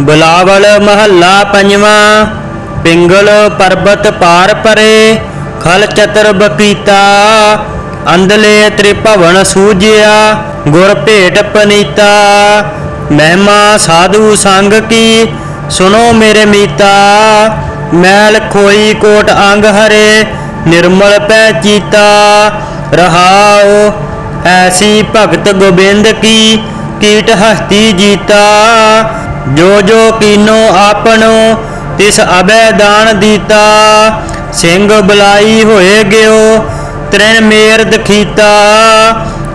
ਬੁਲਾਵਲ ਮਹੱਲਾ ਪੰਜਵਾਂ, ਪਿੰਗਲ ਪਰਬਤ ਪਾਰ ਪਰੇ, ਖਲ ਚਤਰ ਬਕੀਤਾ ਅੰਧਲੇ ਤ੍ਰਿਭਵਨ ਸੂਜਿਆ, ਗੁਰ ਭੇਟ ਪਨੀਤਾ। ਮਹਿਮਾ ਸਾਧੂ ਸੰਗ ਕੀ ਸੁਨੋ ਮੇਰੇ ਮੀਤਾ। ਮੈਲ ਖੋਈ ਕੋਟ ਅੰਗ ਹਰੇ, ਨਿਰਮਲ ਪੈ ਚੀਤਾ। ਰਹਾਉ ਐਸੀ ਭਗਤ ਗੋਬਿੰਦ ਕੀ, ਕੀਟ ਹਸਤੀ ਜੀਤਾ। ਜੋ ਜੋ ਕੀਨੋ ਆਪਣੋ, ਤਿਸ ਅਬੈ ਦਾਨ ਦੀਤਾ। ਸਿੰਘ ਬੁਲਾਈ ਹੋਏ ਗਿਓ, ਤ੍ਰਿਣ ਮੇਰ ਦਖੀਤਾ।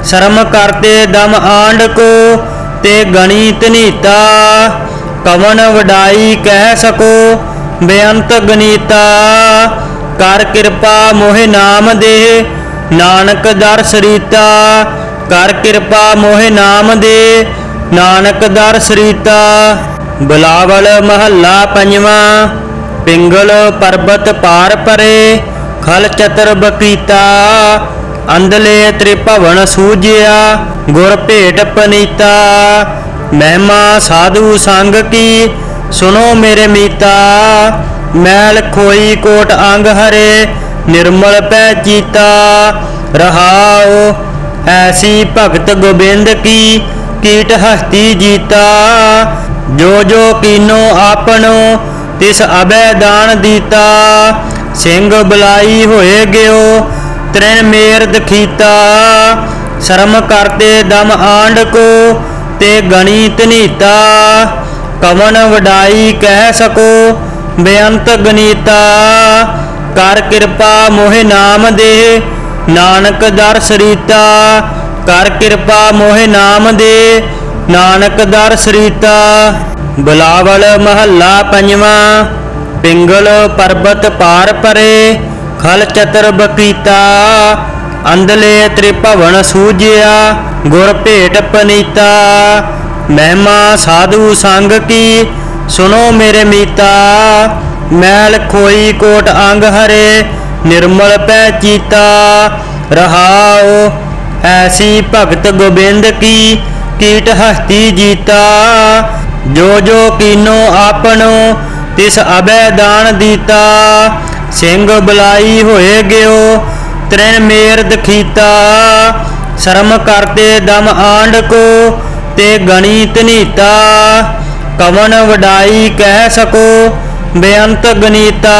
ਸ਼ਰਮ ਕਰਤੇ ਦਮ ਆਂਡ ਕੋ, ਤੇ ਗਣੀ ਤਨੀਤਾ ਕਵਨ ਵਡਾਈ ਕਹਿ ਸਕੋ, ਬੇਅੰਤ ਗਨੀਤਾ। ਕਰ ਕਿਰਪਾ ਮੋਹਿ ਨਾਮ ਦੇ, ਨਾਨਕ ਦਰ ਸਰੀਤਾ। ਕਰ ਕਿਰਪਾ ਮੋਹਿ ਨਾਮ ਦੇ ਨਾਨਕ ਦਰ ਸਰੀਤਾ, ਬੁਲਾਵਲ ਮਹੱਲਾ ਪੰਜਵਾਂ, ਪਿੰਗਲ ਪਰਬਤ ਪਾਰ ਪਰੇ, ਖਲ ਚਤਰ ਬਕੀਤਾ ਅੰਧਲੇ ਤ੍ਰਿਭਵਨ ਸੂਜਿਆ, ਗੁਰ ਭੇਟ ਪਨੀਤਾ। ਮਹਿਮਾ ਸਾਧੂ ਸੰਗ ਕੀ ਸੁਨੋ ਮੇਰੇ ਮੀਤਾ। ਮੈਲ ਖੋਈ ਕੋਟ ਅੰਗ ਹਰੇ, ਨਿਰਮਲ ਪੈ ਚੀਤਾ। ਰਹਾਓ ਐਸੀ ਭਗਤ ਗੋਬਿੰਦ ਕੀ ਕੀਟ ਹਸਤੀ ਜੀਤਾ, ਜੋ ਜੋ ਕੀਨੋ ਆਪਣੋ, ਤਿਸ ਅਬੈ ਦਾਨ ਦੀਤਾ। ਸਿੰਘ ਬੁਲਾਈ ਹੋਏ ਗਿਓ, ਤ੍ਰਿਣ ਮੇਰ ਦਖੀਤਾ। ਸ਼ਰਮ ਕਰਤੇ ਦਮ ਆਂਡ ਕੋ, ਤੇ ਗਣੀ ਤਨੀਤਾ ਕਵਨ ਵਡਾਈ ਕਹਿ ਸਕੋ, ਬੇਅੰਤ ਗਨੀਤਾ। ਕਰ ਕਿਰਪਾ ਮੋਹਿ ਨਾਮ ਦੇ, ਨਾਨਕ ਦਰ ਸਰੀਤਾ ਕਰ ਕਿਰਪਾ ਮੋਹਿ ਨਾਮ ਦੇ, ਨਾਨਕ ਦਰ ਸਰੀਤਾ। ਬੁਲਾਵਲ ਮਹੱਲਾ ਪੰਜਵਾਂ, ਪਿੰਗਲ ਪਰਬਤ ਪਾਰ ਪਰੇ, ਖਲ ਚਤਰ ਬਕੀਤਾ ਅੰਧਲੇ ਤ੍ਰਿਭਵਨ ਸੂਜਿਆ, ਗੁਰ ਭੇਟ ਪਨੀਤਾ। ਮਹਿਮਾ ਸਾਧੂ ਸੰਗ ਕੀ, ਸੁਣੋ ਮੇਰੇ ਮੀਤਾ। ਮੈਲ ਖੋਈ ਕੋਟ ਅੰਗ ਹਰੇ, ਨਿਰਮਲ ਪੈ ਚੀਤਾ। ਰਹਾਓ ਐਸੀ ਭਗਤ ਗੋਬਿੰਦ ਕੀ ਕੀਟ ਹਸਤੀ ਜੀਤਾ? ਜੋ ਜੋ ਕੀਨੋ ਆਪਣੋ, ਤਿਸ ਅਬੈ ਦਾਨ ਦੀਤਾ। ਸਿੰਘ ਬੁਲਾਈ ਹੋਏ ਗਿਓ, ਤ੍ਰਿਣ ਮੇਰ ਦਖੀਤਾ। ਸ਼ਰਮ ਕਰਤੇ ਦਮ ਆਂਡ ਕੋ, ਤੇ ਗਣੀ ਤਨੀਤਾ ਕਵਨ ਵਡਾਈ ਕਹਿ ਸਕੋ, ਬੇਅੰਤ ਗਨੀਤਾ।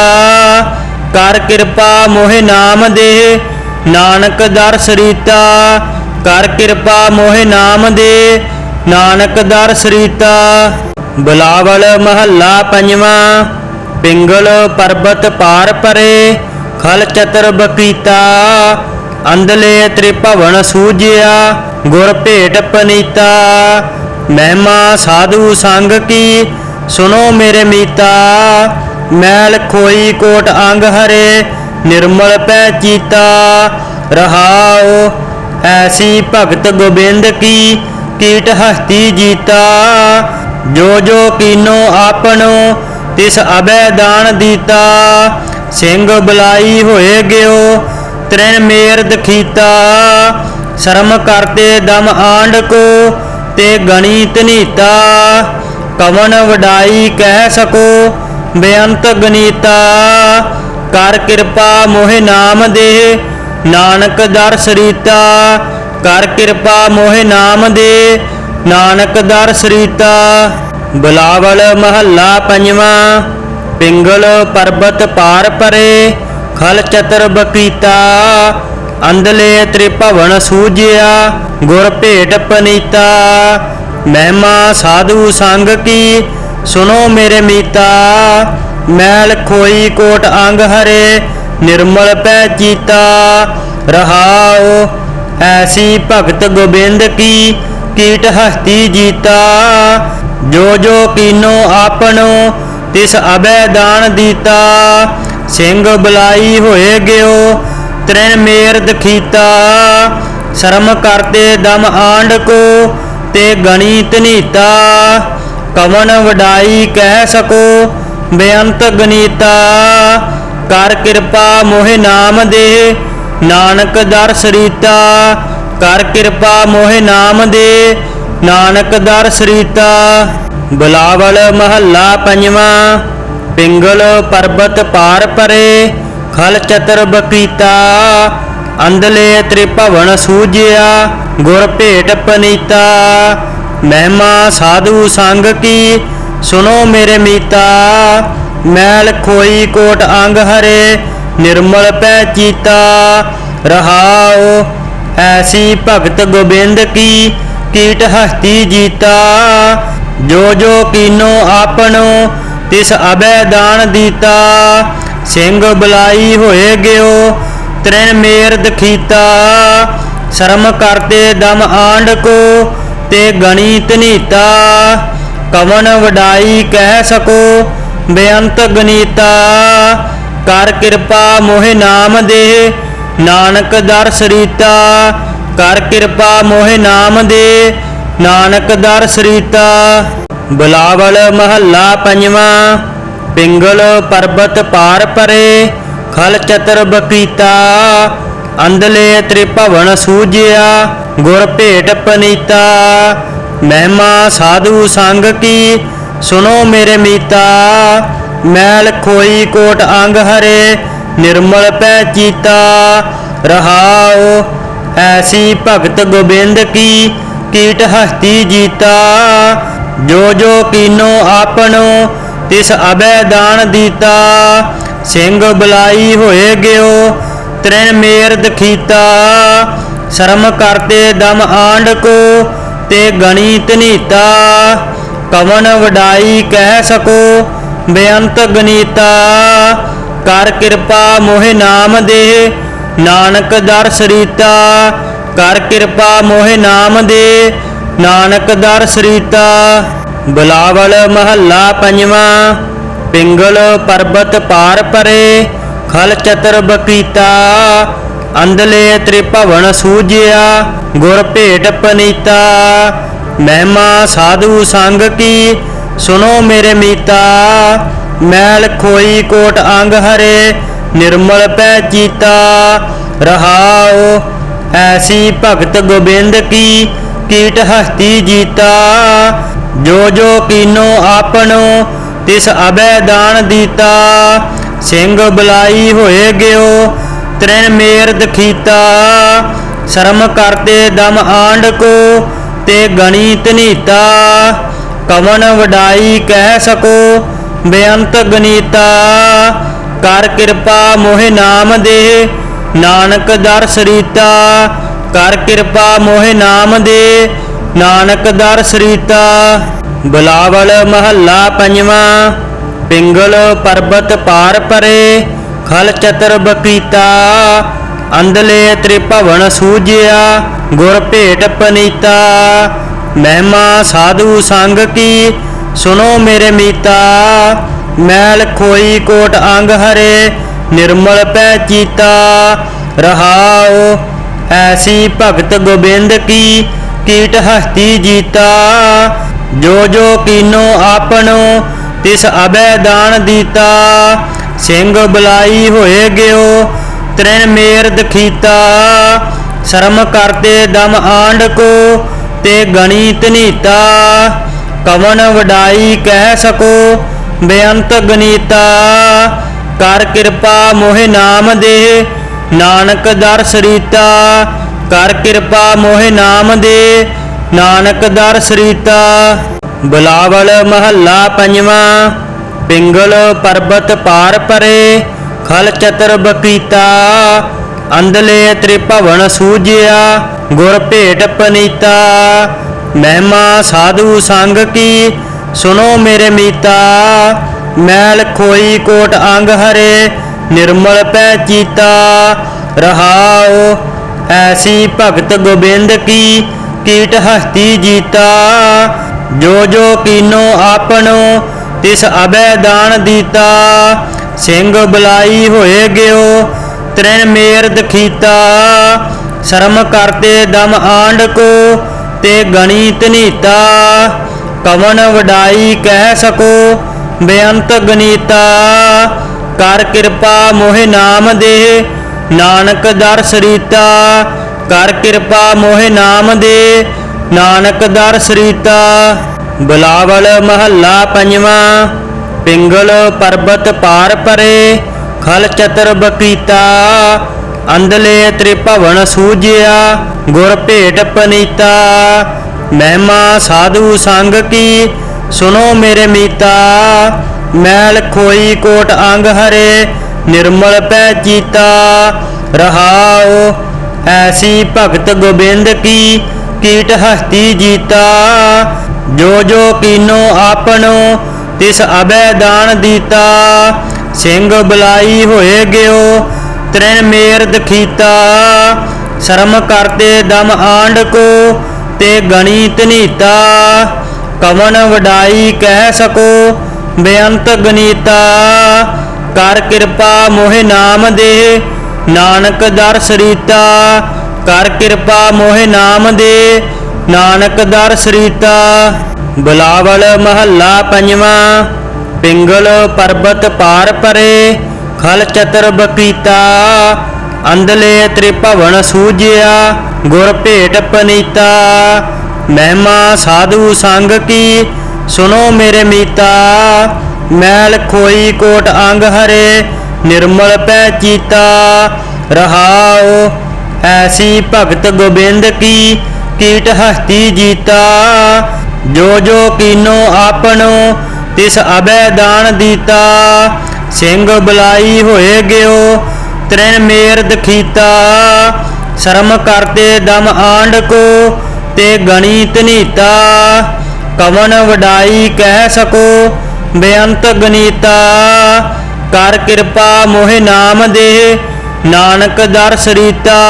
ਕਰ ਕਿਰਪਾ ਮੋਹਿ ਨਾਮ ਦੇ ਨਾਨਕ ਦਰ ਸਰੀਤਾ, ਕਰ ਕਿਰਪਾ ਮੋਹਿ ਨਾਮ ਦੇ। ਨਾਨਕ ਦਰ ਸਰੀਤਾ, ਬੁਲਾਵਲ ਮਹੱਲਾ ਪੰਜਵਾਂ। ਪਿੰਗਲ ਪਰਬਤ ਪਾਰ ਪਰੇ, ਖਲ ਚਤਰ ਬਕੀਤਾ ਅੰਦਲੇ ਤ੍ਰਿਭਵਨ ਸੂਜਿਆ, ਗੁਰ ਭੇਟ ਪਨੀਤਾ। ਮਹਿਮਾ ਸਾਧੂ ਸੰਗ ਕੀ ਸੁਨੋ ਮੇਰੇ ਮੀਤਾ। ਮੈਲ ਖੋਈ ਕੋਟ ਅੰਗ ਹਰੇ ਨਿਰਮਲ ਪੈ ਚੀਤਾ, ਰਹਾਉ, ਐਸੀ ਭਗਤ ਗੋਬਿੰਦ ਕੀ ਕੀਟ ਹਸਤੀ ਜੀਤਾ। ਜੋ ਜੋ ਕੀਨੋ ਆਪਣੋ, ਤਿਸ ਅਬੈ ਦਾਨ ਦੀਤਾ। ਸਿੰਘ ਬੁਲਾਈ ਹੋਏ ਗਿਓ, ਤ੍ਰਿਣ ਮੇਰ ਦਖੀਤਾ ਸ਼ਰਮ ਕਰਤੇ ਦਮ ਆਂਡ ਕੋ, ਤੇ ਗਣੀ ਨੀਤਾ। ਕਵਨ ਵਡਾਈ ਕਹਿ ਸਕੋ, ਬੇਅੰਤ ਗਨੀਤਾ। ਕਰ ਕਿਰਪਾ ਮੋਹਿ ਨਾਮ ਦੇ, ਨਾਨਕ ਦਰ ਸਰੀਤਾ। ਕਰ ਕਿਰਪਾ ਮੋਹਿ ਨਾਮ ਦੇ, ਨਾਨਕ ਦਰ ਸਰੀਤਾ। ਬੁਲਾਵਲ ਮਹੱਲਾ ਪੰਜਵਾਂ, ਪਿੰਗਲ ਪਰਬਤ ਪਾਰ ਪਰੇ, ਖਲ ਚਤਰ ਬਕੀਤਾ। ਅੰਦਲੇ ਤ੍ਰਿਭਵਨ ਸੂਜਿਆ, ਗੁਰ ਭੇਟ ਪਨੀਤਾ। ਮਹਿਮਾ ਸਾਧੂ ਸੰਗ ਕੀ ਸੁਨੋ ਮੇਰੇ ਮੀਤਾ। ਮੈਲ ਖੋਈ ਕੋਟ ਅੰਗ ਹਰੇ, ਨਿਰਮਲ ਪੈ ਚੀਤਾ। ਰਹਾਉ ਐਸੀ ਭਗਤ ਗੋਬਿੰਦ ਕੀ, ਕੀਟ ਹਸਤੀ ਜੀਤਾ। ਜੋ ਜੋ ਕੀਨੋ ਆਪਣੋ, ਤਿਸ ਅਬੈ ਦਾਨ ਦੀਤਾ। ਸਿੰਘ ਬੁਲਾਈ ਹੋਏ ਗਿਓ, ਤ੍ਰਿਣ ਮੇਰ ਦਖੀਤਾ। ਸ਼ਰਮ ਕਰਤੇ ਦਮ ਆਂਡ ਕੋ, ਤੇ ਗਣੀ ਤਨੀਤਾ ਕਵਨ ਵਡਾਈ ਕਹਿ ਸਕੋ ਬੇਅੰਤ ਗਨੀਤਾ, ਕਰ ਕਿਰਪਾ ਮੋਹਿ ਨਾਮ ਦੇ, ਨਾਨਕ ਦਰ ਸਰੀਤਾ, ਕਰ ਕਿਰਪਾ ਮੋਹਿ ਨਾਮ ਦੇ, ਨਾਨਕ ਦਰ ਸਰੀਤਾ। ਬੁਲਾਵਲ ਮਹੱਲਾ ਪੰਜਵਾਂ, ਪਿੰਗਲ ਪਰਬਤ ਪਾਰ ਪਰੇ, ਖਲ ਚਤਰ ਬਕੀਤਾ ਅੰਦਲੇ ਤ੍ਰਿਭਵਨ ਸੂਜਿਆ, ਗੁਰ ਭੇਟ ਪਨੀਤਾ। ਮਹਿਮਾ ਸਾਧੂ ਸੰਗ ਕੀ ਸੁਨੋ ਮੇਰੇ ਮੀਤਾ, ਮੈਲ ਖੋਈ ਕੋਟ ਅੰਗ ਹਰੇ, ਨਿਰਮਲ ਪੈ ਚੀਤਾ। ਰਹਾਉ ਐਸੀ ਭਗਤ ਗੋਬਿੰਦ ਕੀ, ਕੀਟ ਹਸਤੀ ਜੀਤਾ। ਜੋ ਜੋ ਕੀਨੋ ਆਪਣੋ, ਤਿਸ ਅਬੈ ਦਾਨ ਦੀਤਾ। ਸਿੰਘ ਬੁਲਾਈ ਹੋਏ ਗਿਓ, ਤ੍ਰਿਣ ਮੇਰ ਦਖੀਤਾ। ਸ਼ਰਮ ਕਰਤੇ ਦਮ ਆਂਡ ਕੋ, ਤੇ ਗਣੀ ਤਨੀਤਾ ਕਵਨ ਵਡਾਈ ਕਹਿ ਸਕੋ, ਬੇਅੰਤ ਗਨੀਤਾ, ਕਰ ਕਿਰਪਾ ਮੋਹਿ ਨਾਮ ਦੇ, ਨਾਨਕ ਦਰਸ ਰੀਤਾ ਕਰ ਕਿਰਪਾ ਮੋਹਿ ਨਾਮ ਦੇ, ਨਾਨਕ ਦਰ ਰੀਤਾ ਬੁਲਾਵਲ ਮਹੱਲਾ ਪੰਜਵਾਂ, ਪਿੰਗਲ ਪਰਬਤ ਪਾਰ ਪਰੇ, ਖਲ ਚਤਰ ਬਕੀਤਾ ਅੰਦਲੇ ਤ੍ਰਿਭਵਨ ਸੂਜਿਆ, ਗੁਰ ਭੇਟ ਪਨੀਤਾ। ਮਹਿਮਾ ਸਾਧੂ ਸੰਗ ਕੀ? ਸੁਨੋ ਮੇਰੇ ਮੀਤਾ, ਮੈਲ ਖੋਈ ਕੋਟ ਅੰਗ ਹਰੇ, ਨਿਰਮਲ ਪੈ ਚੀਤਾ। ਰਹਾਉ ਐਸੀ ਭਗਤ ਗੋਬਿੰਦ ਕੀ? ਕੀਟ ਹਸਤੀ ਜੀਤਾ। ਜੋ ਜੋ ਕੀਨੋ ਆਪਣੋ, ਤਿਸ ਅਬੈ ਦਾਨ ਦੀਤਾ। ਸਿੰਘ ਬੁਲਾਈ ਹੋਏ ਗਿਓ, ਤ੍ਰਿਣ ਮੇਰ ਦਖੀਤਾ। ਸ਼ਰਮ ਕਰਤੇ ਦਮ ਆਂਡ ਕੋ ਤੇ ਗਣੀ ਤਨੀਤਾ ਕਵਨ ਵਡਾਈ ਕਹਿ ਸਕੋ, ਬੇਅੰਤ ਗਨੀਤਾ ਕਰ ਕਿਰਪਾ ਮੋਹਿ ਨਾਮ ਦੇ, ਨਾਨਕ ਦਰ ਰੀਤਾ ਕਰ ਕਿਰਪਾ ਮੋਹਿ ਨਾਮ ਦੇ, ਨਾਨਕ ਦਰ ਰੀਤਾ ਬਲਾਵਲ ਮਹੱਲਾ ਪੰਜਵਾਂ, ਪਿੰਗਲ ਪਰਬਤ ਪਾਰ ਪਰੇ, ਖਲ ਚਤਰ ਬਕੀਤਾ ਅੰਦਲੇ ਤ੍ਰਿਭਵਨ ਸੂਜਿਆ ਗੁਰ ਭੇਟ ਪਨੀਤਾ। ਮਹਿਮਾ ਸਾਧੂ ਸੰਗ ਕੀ ਸੁਨੋ ਮੇਰੇ ਮੀਤਾ। ਮੈਲ ਖੋਈ ਕੋਟ ਅੰਗ ਹਰੇ, ਨਿਰਮਲ ਪੈ ਚੀਤਾ। ਰਹਾਉ ਐਸੀ ਭਗਤ ਗੋਬਿੰਦ ਕੀ, ਕੀਟ ਹਸਤੀ ਜੀਤਾ। ਜੋ ਜੋ ਕੀਨੋ ਆਪਣੋ, ਤਿਸ ਅਬੈ ਦਾਨ ਦੀਤਾ। ਸਿੰਘ ਬੁਲਾਈ ਹੋਏ ਗਿਓ ਤ੍ਰਿਣ ਮੇਰ ਦਖੀਤਾ, ਸ਼ਰਮ ਕਰਤੇ ਦਮ ਆਂਡ ਕੋ, ਤੇ ਗਣੀ ਤਨੀਤਾ ਕਵਨ ਵਡਾਈ ਕਹਿ ਸਕੋ, ਬੇਅੰਤ ਗਨੀਤਾ। ਕਰ ਕਿਰਪਾ ਮੋਹਿ ਨਾਮ ਦੇ, ਨਾਨਕ ਦਰਸ ਰੀਤਾ ਕਰ ਕਿਰਪਾ ਮੋਹਿ ਨਾਮ ਦੇ, ਨਾਨਕ ਦਰਸ ਰੀਤਾ ਬਲਾਵਲ ਮਹੱਲਾ ਪੰਜਵਾਂ, ਪਿੰਗਲ ਪਰਬਤ ਪਾਰ ਪਰੇ। ਖਲ ਚਤਰ ਬਕੀਤਾ ਅੰਦਲੇ ਤ੍ਰਿਭਵਨ ਸੂਜਿਆ, ਗੁਰ ਭੇਟ ਪਨੀਤਾ। ਮਹਿਮਾ ਸਾਧੂ ਸੰਗ ਕੀ ਸੁਨੋ ਮੇਰੇ ਮੀਤਾ। ਮੈਲ ਖੋਈ ਕੋਟ ਅੰਗ ਹਰੇ, ਨਿਰਮਲ ਪੈ ਚੀਤਾ। ਰਹਾਉ ਐਸੀ ਭਗਤ ਗੋਬਿੰਦ ਕੀ, ਕੀਟ ਹਸਤੀ ਜੀਤਾ। ਜੋ ਜੋ ਕੀਨੋ ਆਪਣੋ, ਤਿਸ ਅਬੈ ਦਾਨ ਦੀਤਾ। ਸਿੰਘ ਬੁਲਾਈ ਹੋਏ ਗਿਓ ਤ੍ਰਿਣ ਮੇਰ ਦਖੀਤਾ। ਸ਼ਰਮ ਕਰਤੇ ਦਮ ਆਂਡ ਕੋ, ਤੇ ਗਣੀ ਤਨੀਤਾ ਕਵਨ ਵਡਾਈ ਕਹਿ ਸਕੋ, ਬੇਅੰਤ ਗਨੀਤਾ। ਕਰ ਕਿਰਪਾ ਮੋਹਿ ਨਾਮ ਦੇ, ਨਾਨਕ ਦਰਸ ਰੀਤਾ। ਕਰ ਕਿਰਪਾ ਮੋਹਿ ਨਾਮ ਦੇ, ਨਾਨਕ ਦਰਸ ਰੀਤਾ। ਬੁਲਾਵਲ ਮਹੱਲਾ ਪੰਜਵਾਂ। ਪਿੰਗਲ ਪਰਬਤ ਪਾਰ ਪਰੇ, ਖਲ ਚਤਰ ਬਕੀਤਾ ਅੰਦਲੇ ਤ੍ਰਿਭਵਨ ਸੂਜਿਆ, ਗੁਰ ਭੇਟ ਪਨੀਤਾ। ਮਹਿਮਾ ਸਾਧੂ ਸੰਗ ਕੀ ਸੁਨੋ ਮੇਰੇ ਮੀਤਾ। ਮੈਲ ਖੋਈ ਕੋਟ ਅੰਗ ਹਰੇ, ਨਿਰਮਲ ਪੈ ਚੀਤਾ। ਰਹਾਉ ਐਸੀ ਭਗਤ ਗੋਬਿੰਦ ਕੀ, ਕੀਟ ਹਸਤੀ ਜੀਤਾ। ਜੋ ਜੋ ਕੀਨੋ ਆਪਣੋ ਤਿਸ ਅਬੈ ਦਾਨ ਦੀਤਾ, ਸਿੰਘ ਬੁਲਾਈ ਹੋਏ ਗਿਓ, ਤ੍ਰਿਣ ਮੇਰ ਦਖੀਤਾ। ਸ਼ਰਮ ਕਰਤੇ ਦਮ ਆਂਡ ਕੋ, ਤੇ ਗਣੀ ਨੀਤਾ। ਕਵਨ ਵਡਾਈ ਕਹਿ ਸਕੋ, ਬੇਅੰਤ ਗਨੀਤਾ। ਕਰ ਕਿਰਪਾ ਮੋਹਿ ਨਾਮ ਦੇ, ਨਾਨਕ ਦਰ ਰੀਤਾ। ਕਰ ਕਿਰਪਾ ਮੋਹਿ ਨਾਮ ਦੇ, ਨਾਨਕ ਦਰ ਰੀਤਾ। ਬਲਾਵਲ ਮਹੱਲਾ ਪੰਜਵਾਂ, ਪਿੰਗਲ ਪਰਬਤ ਪਾਰ ਪਰੇ, ਖਲ ਚਤਰ ਬਕੀਤਾ ਅੰਦਲੇ ਤ੍ਰਿਭਵਨ ਸੂਜਿਆ, ਗੁਰ ਭੇਟ ਪਨੀਤਾ। ਮਹਿਮਾ ਸਾਧੂ ਸੰਗ ਕੀ ਸੁਨੋ ਮੇਰੇ ਮੀਤਾ। ਮੈਲ ਖੋਈ ਕੋਟ ਅੰਗ ਹਰੇ, ਨਿਰਮਲ ਪੈ ਚੀਤਾ। ਰਹਾਉ ਐਸੀ ਭਗਤ ਗੋਬਿੰਦ ਕੀ, ਕੀਟ ਹਸਤੀ ਜੀਤਾ। ਜੋ ਜੋ ਕੀਨੋ ਆਪਣੋ, ਤਿਸ ਅਬੈ ਦਾਨ ਦੀਤਾ। ਸਿੰਘ ਬੁਲਾਈ ਹੋਏ ਗਿਓ, ਤ੍ਰਿਣ ਮੇਰ ਦਖੀਤਾ। ਸ਼ਰਮ ਕਰਤੇ ਦਮ ਆਂਡ ਕੋ, ਤੇ ਗਣੀ ਤਨੀਤਾ ਕਵਨ ਵਡਾਈ ਕਹਿ ਸਕੋ, ਬੇਅੰਤ ਗਨੀਤਾ। ਕਰ ਕਿਰਪਾ ਮੋਹਿ ਨਾਮ ਦੇ, ਨਾਨਕ ਦਰ ਸਰੀਤਾ। ਕਰ ਕਿਰਪਾ ਮੋਹਿ ਨਾਮ ਦੇ ਨਾਨਕ ਦਰ ਸਰੀਤਾ, ਬਲਾਵਲ ਮਹੱਲਾ ਪੰਜਵਾਂ, ਪਿੰਗਲ ਪਰਬਤ ਪਾਰ ਪਰੇ, ਖਲ ਚਤਰ ਬਕੀਤਾ ਅੰਦਲੇ ਤ੍ਰਿਭਵਨ ਸੂਜਿਆ, ਗੁਰ ਭੇਟ ਪਨੀਤਾ। ਮਹਿਮਾ ਸਾਧੂ ਸੰਗ ਕੀ ਸੁਨੋ ਮੇਰੇ ਮੀਤਾ। ਮੈਲ ਖੋਈ ਕੋਟ ਅੰਗ ਹਰੇ, ਨਿਰਮਲ ਪੈ ਚੀਤਾ। ਰਹਾਓ ਐਸੀ ਭਗਤ ਗੋਬਿੰਦ ਕੀ ਕੀਟ ਹਸਤੀ ਜੀਤਾ, ਜੋ ਜੋ ਕੀਨੋ ਆਪਣੋ, ਤਿਸ ਅਬੈ ਦਾਨ ਦੀਤਾ। ਸਿੰਘ ਬੁਲਾਈ ਹੋਏ ਗਿਓ, ਤ੍ਰਿਣ ਮੇਰ ਦਖੀਤਾ। ਸ਼ਰਮ ਕਰਤੇ ਦਮ ਆਂਡ ਕੋ, ਤੇ ਗਣੀ ਤਨੀਤਾ ਕਵਨ ਵਡਾਈ ਕਹਿ ਸਕੋ, ਬੇਅੰਤ ਗਨੀਤਾ। ਕਰ ਕਿਰਪਾ ਮੋਹਿ ਨਾਮ ਦੇ, ਨਾਨਕ ਦਰ ਸਰੀਤਾ।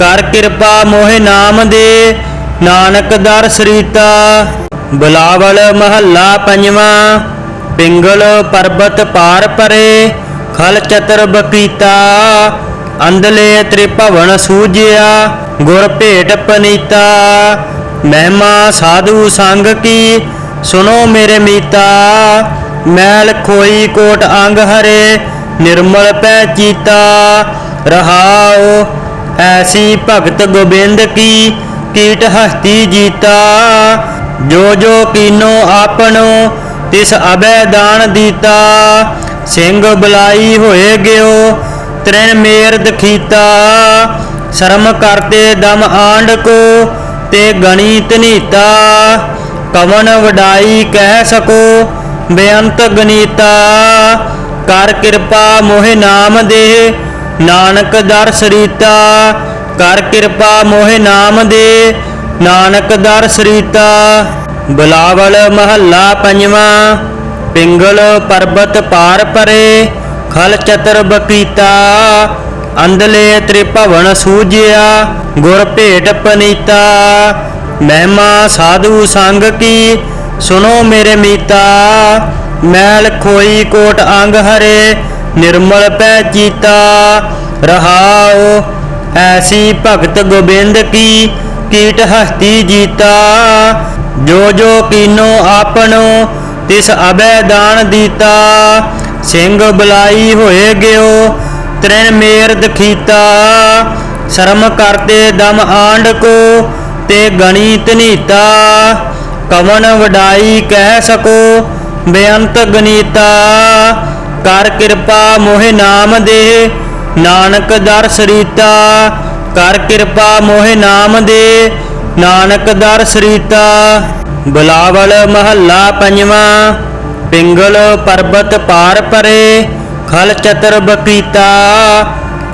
ਕਰ ਕਿਰਪਾ ਮੋਹਿ ਨਾਮ ਦੇ, ਨਾਨਕ ਦਰ ਸਰੀਤਾ, ਬਲਾਵਲ ਮਹੱਲਾ ਪੰਜਵਾਂ, ਪਿੰਗਲ ਪਰਬਤ ਪਾਰ ਪਰੇ, ਖਲ ਚਤਰ ਬਕੀਤਾ ਅੰਦਲੇ ਤ੍ਰਿਭਵਨ ਸੂਜਿਆ, ਗੁਰ ਭੇਟ ਪਨੀਤਾ, ਮਹਿਮਾ ਸਾਧੂ ਸੰਗ ਕੀ ਸੁਨੋ ਮੇਰੇ ਮੀਤਾ, ਮੈਲ ਖੋਈ ਕੋਟ ਅੰਗ ਹਰੇ, ਨਿਰਮਲ ਪੈ ਚੀਤਾ ਰਹਾਓ ਐਸੀ ਭਗਤ ਗੋਬਿੰਦ ਕੀ ਕੀਟ ਹਸਤੀ ਜੀਤਾ? ਜੋ ਜੋ ਕੀਨੋ ਆਪਣੋ, ਤਿਸ ਅਬੈ ਦਾਨ ਦੀਤਾ। ਸਿੰਘ ਬੁਲਾਈ ਹੋਏ ਗਿਓ, ਤ੍ਰਿਣ ਮੇਰ ਦਖੀਤਾ। ਸ਼ਰਮ ਕਰਤੇ ਦਮ ਆਂਡ ਕੋ, ਤੇ ਗਣੀ ਨੀਤਾ। ਕਵਨ ਵਡਾਈ ਕਹਿ ਸਕੋ, ਬੇਅੰਤ ਗਨੀਤਾ। ਕਰ ਕਿਰਪਾ ਮੋਹਿ ਨਾਮ ਦੇ ਨਾਨਕ ਦਰ ਸਰੀਤਾ, ਕਰ ਕਿਰਪਾ ਮੋਹਿ ਨਾਮ ਦੇ। ਨਾਨਕ ਦਰ ਸਰੀਤਾ, ਬਲਾਵਲ ਮਹੱਲਾ ਪੰਜਵਾਂ। ਪਿੰਗਲ ਪਰਬਤ ਪਾਰ ਪਰੇ, ਖਲ ਚਤਰ ਬਕੀਤਾ। ਅੰਦਲੇ ਤ੍ਰਿਭਵਨ ਸੂਜਿਆ, ਗੁਰ ਭੇਟ ਪਨੀਤਾ। ਮਹਿਮਾ ਸਾਧੂ ਸੰਗ ਕੀ ਸੁਨੋ ਮੇਰੇ ਮੀਤਾ। ਮੈਲ ਖੋਈ ਕੋਟ ਅੰਗ ਹਰੇ ਨਿਰਮਲ ਪੈ ਚੀਤਾ, ਰਹਾਉ। ਐਸੀ ਭਗਤ ਗੋਬਿੰਦ ਕੀ ਕੀਟ ਹਸਤੀ ਜੀਤਾ। ਜੋ ਜੋ ਕੀਨੋ ਆਪਣੋ, ਤਿਸ ਅਬੈ ਦਾਨ ਦੀਤਾ। ਸਿੰਘ ਬੁਲਾਈ ਹੋਏ ਗਿਓ, ਤ੍ਰਿਣ ਮੇਰ ਦਖੀਤਾ। ਸ਼ਰਮ ਕਰਤੇ ਦਮ ਆਂਡ ਕੋ, ਤੇ ਗਣੀ ਤਨੀਤਾ ਕਵਨ ਵਡਾਈ ਕਹਿ ਸਕੋ, ਬੇਅੰਤ ਗਨੀਤਾ। ਕਰ ਕਿਰਪਾ ਮੋਹਿ ਨਾਮ ਦੇ, ਨਾਨਕ ਦਰ ਸਰੀਤਾ। ਕਰ ਕਿਰਪਾ ਮੋਹਿ ਨਾਮ ਦੇ, ਨਾਨਕ ਦਰ ਸਰੀਤਾ। ਬਲਾਵਲ ਮਹੱਲਾ ਪੰਜਵਾਂ, ਪਿੰਗਲ ਪਰਬਤ ਪਾਰ ਪਰੇ, ਖਲ ਚਤਰ ਬਕੀਤਾ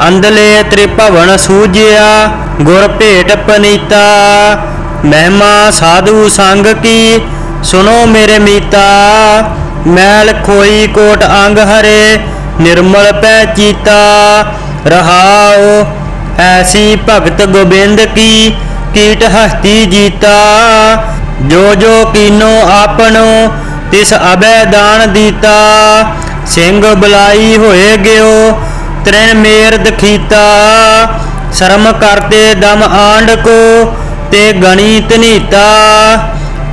ਅੰਦਲੇ ਤ੍ਰਿਭਵਨ ਸੂਜਿਆ, ਗੁਰ ਭੇਟ ਪਨੀਤਾ। ਮਹਿਮਾ ਸਾਧੂ ਸੰਗ ਕੀ ਸੁਨੋ ਮੇਰੇ ਮੀਤਾ। ਮੈਲ ਖੋਈ ਕੋਟ ਅੰਗ ਹਰੇ, ਨਿਰਮਲ ਪੈ ਚੀਤਾ। ਰਹਾਉ ਐਸੀ ਭਗਤ ਗੋਬਿੰਦ ਕੀ, ਕੀਟ ਹਸਤੀ ਜੀਤਾ। ਜੋ ਜੋ ਕੀਨੋ ਆਪਣੋ, ਤਿਸ ਅਬੈ ਦਾਨ ਦੀਤਾ। ਸਿੰਘ ਬੁਲਾਈ ਹੋਏ ਗਿਓ, ਤ੍ਰਿਣ ਮੇਰ ਦਖੀਤਾ। ਸ਼ਰਮ ਕਰਤੇ ਦਮ ਆਂਡ ਕੋ, ਤੇ ਗਣੀ ਨੀਤਾ।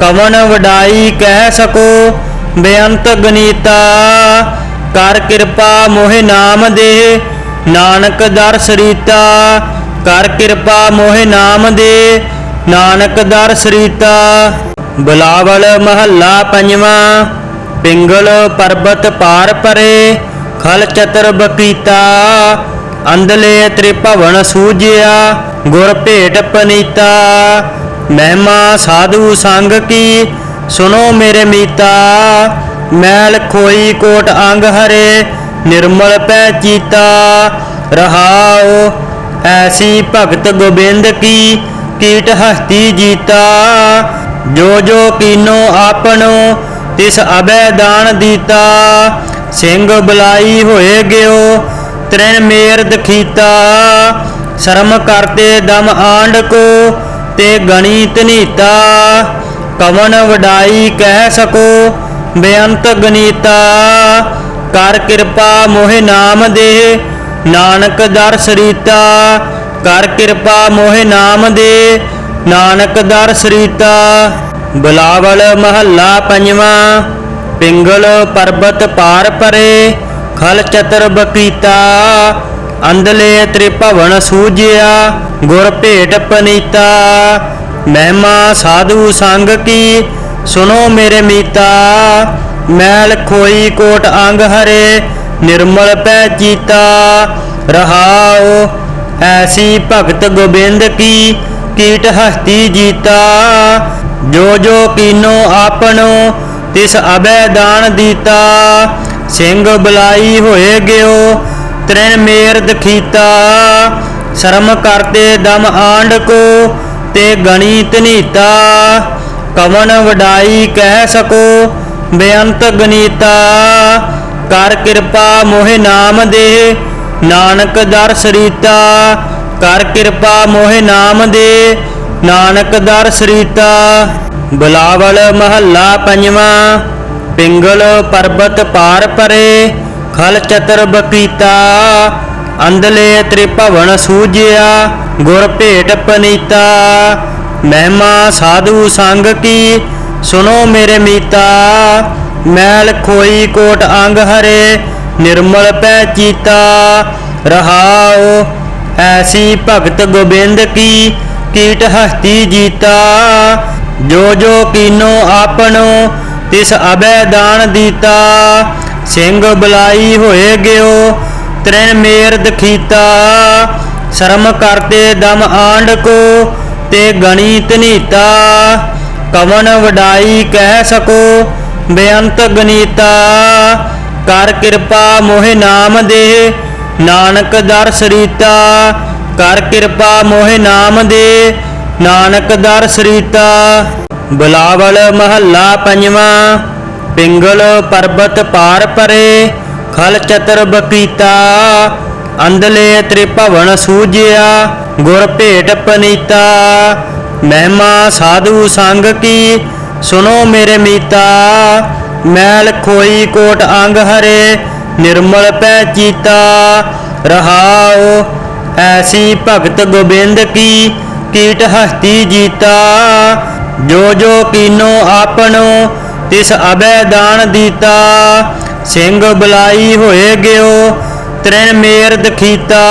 ਕਵਨ ਵਡਾਈ ਕਹਿ ਸਕੋ ਬੇਅੰਤ ਗਨੀਤਾ, ਕਰ ਕਿਰਪਾ ਮੋਹਿ ਨਾਮ ਦੇ, ਨਾਨਕ ਦਰ ਸਰੀਤਾ, ਕਰ ਕਿਰਪਾ ਮੋਹਿ ਨਾਮ ਦੇ, ਨਾਨਕ ਦਰ ਸਰੀਤਾ। ਬੁਲਾਵਲ ਮਹੱਲਾ ਪੰਜਵਾਂ, ਪਿੰਗਲ ਪਰਬਤ ਪਾਰ ਪਰੇ, ਖਲ ਚਤਰ ਬਕੀਤਾ ਅੰਦਲੇ ਤ੍ਰਿਭਵਨ ਸੂਜਿਆ, ਗੁਰ ਭੇਟ ਪਨੀਤਾ। ਮਹਿਮਾ ਸਾਧੂ ਸੰਗ ਕੀ ਸੁਨੋ ਮੇਰੇ ਮੀਤਾ, ਮੈਲ ਖੋਈ ਕੋਟ ਅੰਗ ਹਰੇ, ਨਿਰਮਲ ਪੈ ਚੀਤਾ। ਰਹਾਉ ਐਸੀ ਭਗਤ ਗੋਬਿੰਦ ਕੀ, ਕੀਟ ਹਸਤੀ ਜੀਤਾ। ਜੋ ਜੋ ਕੀਨੋ ਆਪਣੋ, ਤਿਸ ਅਬੈ ਦਾਨ ਦੀਤਾ। ਸਿੰਘ ਬੁਲਾਈ ਹੋਏ ਗਿਓ, ਤ੍ਰਿਣ ਮੇਰ ਦਖੀਤਾ। ਸ਼ਰਮ ਕਰਤੇ ਦਮ ਆਂਡ ਕੋ, ਤੇ ਗਣੀ ਨੀਤਾ। ਕਵਨ ਵਡਾਈ ਕਹਿ ਸਕੋ, ਬੇਅੰਤ ਗਨੀਤਾ, ਕਰ ਕਿਰਪਾ ਮੋਹਿ ਨਾਮ ਦੇ, ਨਾਨਕ ਦਰ ਸਰੀਤਾ, ਕਰ ਕਿਰਪਾ ਮੋਹਿ ਨਾਮ ਦੇ, ਨਾਨਕ ਦਰ ਸਰੀਤਾ। ਬਲਾਵਲ ਮਹੱਲਾ ਪੰਜਵਾਂ, ਪਿੰਗਲ ਪਰਬਤ ਪਾਰ ਪਰੇ, ਖਲ ਚਤਰ ਬਕੀਤਾ ਅੰਦਲੇ ਤ੍ਰਿਭਵਨ ਸੂਜਿਆ, ਗੁਰ ਭੇਟ ਪਨੀਤਾ। ਮਹਿਮਾ ਸਾਧੂ ਸੰਗ ਕੀ? ਸੁਣੋ ਮੇਰੇ ਮੀਤਾ, ਮੈਲ ਖੋਈ ਕੋਟ ਅੰਗ ਹਰੇ, ਨਿਰਮਲ ਪੈ ਚੀਤਾ। ਰਹਾਉ ਐਸੀ ਭਗਤ ਗੋਬਿੰਦ ਕੀ? ਕੀਟ ਹਸਤੀ ਜੀਤਾ। ਜੋ ਜੋ ਕੀਨੋ ਆਪਣੋ, ਤਿਸ ਅਬੈ ਦਾਨ ਦੀਤਾ। ਸਿੰਘ ਬੁਲਾਈ ਹੋਏ ਗਿਓ, ਤ੍ਰਿਣ ਮੇਰ ਦਖੀਤਾ। ਸ਼ਰਮ ਕਰਤੇ ਦਮ ਆਂਡ ਕੋ ਤੇ ਗਣੀ ਤਨੀਤਾ ਕਵਨ ਵਡਾਈ ਕਹਿ ਸਕੋ, ਬੇਅੰਤ ਗਨੀਤਾ। ਕਰ ਕਿਰਪਾ ਮੋਹਿ ਨਾਮ ਦੇ, ਨਾਨਕ ਦਰ ਸਰੀਤਾ। ਕਰ ਕਿਰਪਾ ਮੋਹਿ ਨਾਮ ਦੇ, ਨਾਨਕ ਦਰ ਸਰੀਤਾ। ਬਲਾਵਲ ਮਹੱਲਾ ਪੰਜਵਾਂ, ਪਿੰਗਲ ਪਰਬਤ ਪਾਰ ਪਰੇ, ਖਲ ਚਤਰ ਬਕੀਤਾ ਅੰਦਲੇ ਤ੍ਰਿਭਵਨ ਸੂਜਿਆ ਗੁਰ ਭੇਟ ਪਨੀਤਾ, ਮਹਿਮਾ ਸਾਧੂ ਸੰਗ ਕੀ ਸੁਨੋ ਮੇਰੇ ਮੀਤਾ, ਮੈਲ ਖੋਈ ਕੋਟ ਅੰਗ ਹਰੇ, ਨਿਰਮਲ ਪੈ ਚੀਤਾ, ਰਹਾਉ ਐਸੀ ਭਗਤ ਗੋਬਿੰਦ ਕੀ, ਕੀਟ ਹਸਤੀ ਜੀਤਾ, ਜੋ ਜੋ ਕੀਨੋ ਆਪਣੋ, ਤਿਸ ਅਬੈ ਦਾਨ ਦੀਤਾ, ਸਿੰਘ ਬੁਲਾਈ ਹੋਏ ਗਿਓ, ਤ੍ਰਿਣ ਮੇਰ ਦਖੀਤਾ ਸ਼ਰਮ ਕਰਤੇ ਦਮ ਆਂਡ ਕੋ ਤੇ ਗਣੀ ਤਨੀਤਾ ਕਵਨ ਵਡਾਈ ਕਹਿ ਸਕੋ, ਬੇਅੰਤ ਗਨੀਤਾ, ਕਰ ਕਿਰਪਾ ਮੋਹਿ ਨਾਮ ਦੇ, ਨਾਨਕ ਦਰ ਸਰੀਤਾ, ਕਰ ਕਿਰਪਾ ਮੋਹਿ ਨਾਮ ਦੇ, ਨਾਨਕ ਦਰ ਸਰੀਤਾ। ਬਲਾਵਲ ਮਹੱਲਾ ਪੰਜਵਾਂ, ਪਿੰਗਲ ਪਰਬਤ ਪਾਰ ਪਰੇ, ਖਲ ਚਤਰ ਬਕੀਤਾ ਅੰਦਲੇ ਤ੍ਰਿਭਵਨ ਸੂਜਿਆ, ਗੁਰ ਭੇਟ ਪਨੀਤਾ। ਮਹਿਮਾ ਸਾਧੂ ਸੰਗ ਕੀ ਸੁਨੋ ਮੇਰੇ ਮੀਤਾ। ਮੈਲ ਖੋਈ ਕੋਟ ਅੰਗ ਹਰੇ, ਨਿਰਮਲ ਪੈ ਚੀਤਾ। ਰਹਾਉ ਐਸੀ ਭਗਤ ਗੋਬਿੰਦ ਕੀ, ਕੀਟ ਹਸਤੀ ਜੀਤਾ। ਜੋ ਜੋ ਕੀਨੋ ਆਪਣੋ, ਤਿਸ ਅਬੈ ਦਾਨ ਦੀਤਾ। ਸਿੰਘ ਬੁਲਾਈ ਹੋਏ ਗਿਓ ਤ੍ਰਿਣ ਮੇਰ ਦਖੀਤਾ,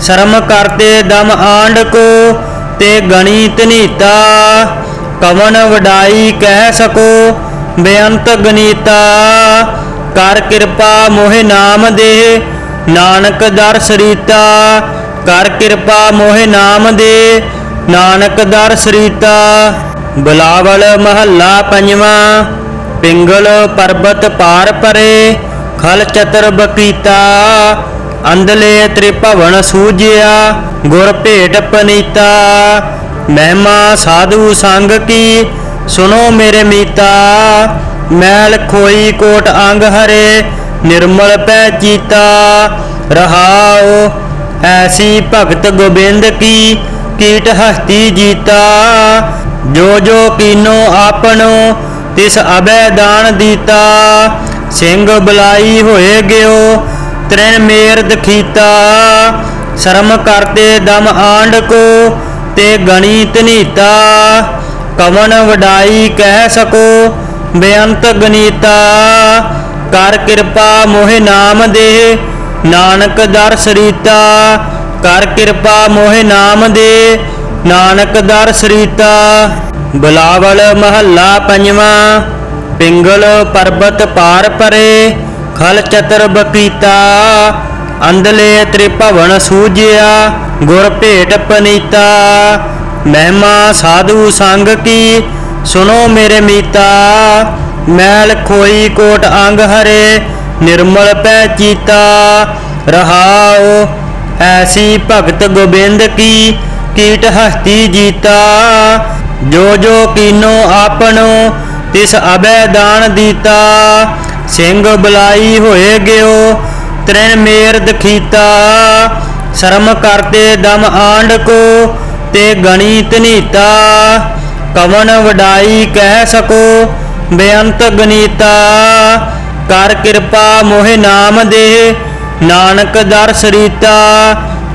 ਸ਼ਰਮ ਕਰਤੇ ਦਮ ਆਂਡ ਕੋ, ਤੇ ਗਣੀ ਤਨੀਤਾ ਕਵਨ ਵਡਾਈ ਕਹਿ ਸਕੋ, ਬੇਅੰਤ ਗਨੀਤਾ, ਕਰ ਕਿਰਪਾ ਮੋਹਿ ਨਾਮ ਦੇ, ਨਾਨਕ ਦਰ ਸਰੀਤਾ, ਕਰ ਕਿਰਪਾ ਮੋਹਿ ਨਾਮ ਦੇ, ਨਾਨਕ ਦਰ ਸਰੀਤਾ। ਬੁਲਾਵਲ ਮਹੱਲਾ ਪੰਜਵਾਂ, ਪਿੰਗਲ ਪਰਬਤ ਪਾਰ ਪਰੇ ਖਲ ਚਤਰ ਬਕੀਤਾ ਅੰਦਲੇ ਤ੍ਰਿਭਵਨ ਸੂਜਿਆ, ਗੁਰ ਭੇਟ ਪਨੀਤਾ। ਮਹਿਮਾ ਸਾਧੂ ਸੰਗ ਕੀ ਸੁਨੋ ਮੇਰੇ ਮੀਤਾ। ਮੈਲ ਖੋਈ ਕੋਟ ਅੰਗ ਹਰੇ, ਨਿਰਮਲ ਪੈ ਚੀਤਾ। ਰਹਾਉ ਐਸੀ ਭਗਤ ਗੋਬਿੰਦ ਕੀ, ਕੀਟ ਹਸਤੀ ਜੀਤਾ। ਜੋ ਜੋ ਕੀਨੋ ਆਪਣੋ, ਤਿਸ ਅਬੈ ਦਾਨ ਦੀਤਾ। ਸਿੰਘ ਬਲਾਈ ਹੋਏ ਗਿਓ, ਤ੍ਰਿਣ ਮੇਰ ਦਖੀਤਾ। ਸ਼ਰਮ ਕਰਤੇ ਦਮ ਆਂਡ ਕੋ, ਤੇ ਗਣੀ ਤਨੀਤਾ ਕਵਨ ਵਡਾਈ ਕਹਿ ਸਕੋ, ਬੇਅੰਤ ਗਨੀਤਾ। ਕਰ ਕਿਰਪਾ ਮੋਹਿ ਨਾਮ ਦੇ, ਨਾਨਕ ਦਰ ਸਰੀਤਾ। ਕਰ ਕਿਰਪਾ ਮੋਹਿ ਨਾਮ ਦੇ, ਨਾਨਕ ਦਰ ਸਰੀਤਾ। ਬਲਾਵਲ ਮਹੱਲਾ ਪੰਜਵਾਂ। ਪਿੰਗਲ ਪਰਬਤ ਪਾਰ ਪਰੇ, ਖਲ ਚਤਰ ਬਕੀਤਾ ਅੰਧਲੇ ਤ੍ਰਿਭਵਨ ਸੂਜਿਆ, ਗੁਰ ਭੇਟ ਪਨੀਤਾ। ਮਹਿਮਾ ਸਾਧੂ ਸੰਗ ਕੀ ਸੁਨੋ ਮੇਰੇ ਮੀਤਾ। ਮੈਲ ਖੋਈ ਕੋਟ ਅੰਗ ਹਰੇ, ਨਿਰਮਲ ਪੈ ਚੀਤਾ। ਰਹਾਉ ਐਸੀ ਭਗਤ ਗੋਬਿੰਦ ਕੀ, ਕੀਟ ਹਸਤੀ ਜੀਤਾ। ਜੋ ਜੋ ਕੀਨੋ ਆਪਣੋ ਤਿਸ ਅਬੈ ਦਾਨ ਦੀਤਾ, ਸਿੰਘ ਬੁਲਾਈ ਹੋਏ ਗਿਓ, ਤ੍ਰਿਣ ਮੇਰ ਦਖੀਤਾ। ਸ਼ਰਮ ਕਰਤੇ ਦਮ ਆਂਡ ਕੋ, ਤੇ ਗਣੀ ਤਨੀਤਾ ਕਵਨ ਵਡਾਈ ਕਹਿ ਸਕੋ, ਬੇਅੰਤ ਗਨੀਤਾ। ਕਰ ਕਿਰਪਾ ਮੋਹਿ ਨਾਮ ਦੇ, ਨਾਨਕ ਦਰ ਸਰੀਤਾ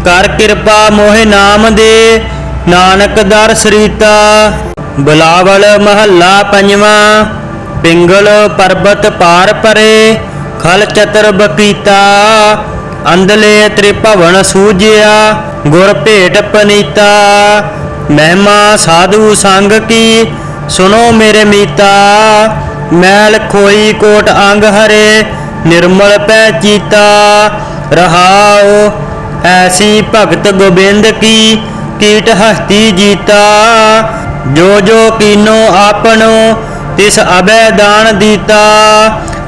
ਕਰ ਕਿਰਪਾ ਮੋਹਿ ਨਾਮ ਦੇ, ਨਾਨਕ ਦਰ ਸਰੀਤਾ ਬੁਲਾਵਲ ਮਹੱਲਾ ਪੰਜਵਾਂ, ਪਿੰਗਲ ਪਰਬਤ ਪਾਰ ਪਰੇ, ਖਲ ਚਤਰ ਬਕੀਤਾ ਅੰਧਲੇ ਤ੍ਰਿਭਵਨ ਸੂਜਿਆ, ਗੁਰ ਭੇਟ ਪਨੀਤਾ। ਮਹਿਮਾ ਸਾਧੂ ਸੰਗ ਕੀ ਸੁਨੋ ਮੇਰੇ ਮੀਤਾ। ਮੈਲ ਖੋਈ ਕੋਟ ਅੰਗ ਹਰੇ, ਨਿਰਮਲ ਪੈ ਚੀਤਾ। ਰਹਾਉ ਐਸੀ ਭਗਤ ਗੋਬਿੰਦ ਕੀ, ਕੀਟ ਹਸਤੀ ਜੀਤਾ। ਜੋ ਜੋ ਕੀਨੋ ਆਪਣੋ, ਤਿਸ ਅਬੈ ਦਾਨ ਦੀਤਾ।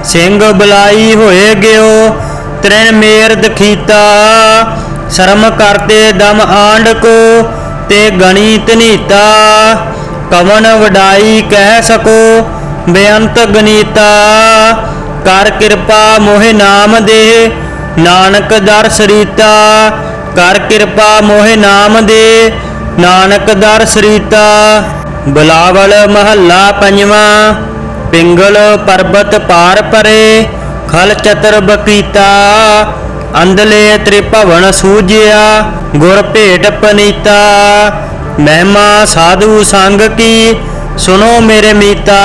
ਸਿੰਘ ਬੁਲਾਈ ਹੋਏ ਗਿਓ, ਤ੍ਰਿਣ ਮੇਰ ਦਖੀਤਾ। ਸ਼ਰਮ ਕਰਤੇ ਦਮ ਆਂਡ ਕੋ, ਤੇ ਗਣੀ ਤਨੀਤਾ ਕਵਨ ਵਡਾਈ ਕਹਿ ਸਕੋ, ਬੇਅੰਤ ਗਨੀਤਾ। ਕਰ ਕਿਰਪਾ ਮੋਹਿ ਨਾਮ ਦੇ, ਨਾਨਕ ਦਰ ਸਰੀਤਾ। ਕਰ ਕਿਰਪਾ ਮੋਹਿ ਨਾਮ ਦੇ ਨਾਨਕ ਦਰ ਸਰੀਤਾ, ਬਲਾਵਲ ਮਹੱਲਾ ਪੰਜਵਾਂ, ਪਿੰਗਲ ਪਰਬਤ ਪਾਰ ਪਰੇ, ਖਲ ਚਤਰ ਬਕੀਤਾ ਅੰਧਲੇ ਤ੍ਰਿਭਵਨ ਸੂਜਿਆ, ਗੁਰ ਭੇਟ ਪਨੀਤਾ। ਮਹਿਮਾ ਸਾਧੂ ਸੰਗ ਕੀ ਸੁਨੋ ਮੇਰੇ ਮੀਤਾ।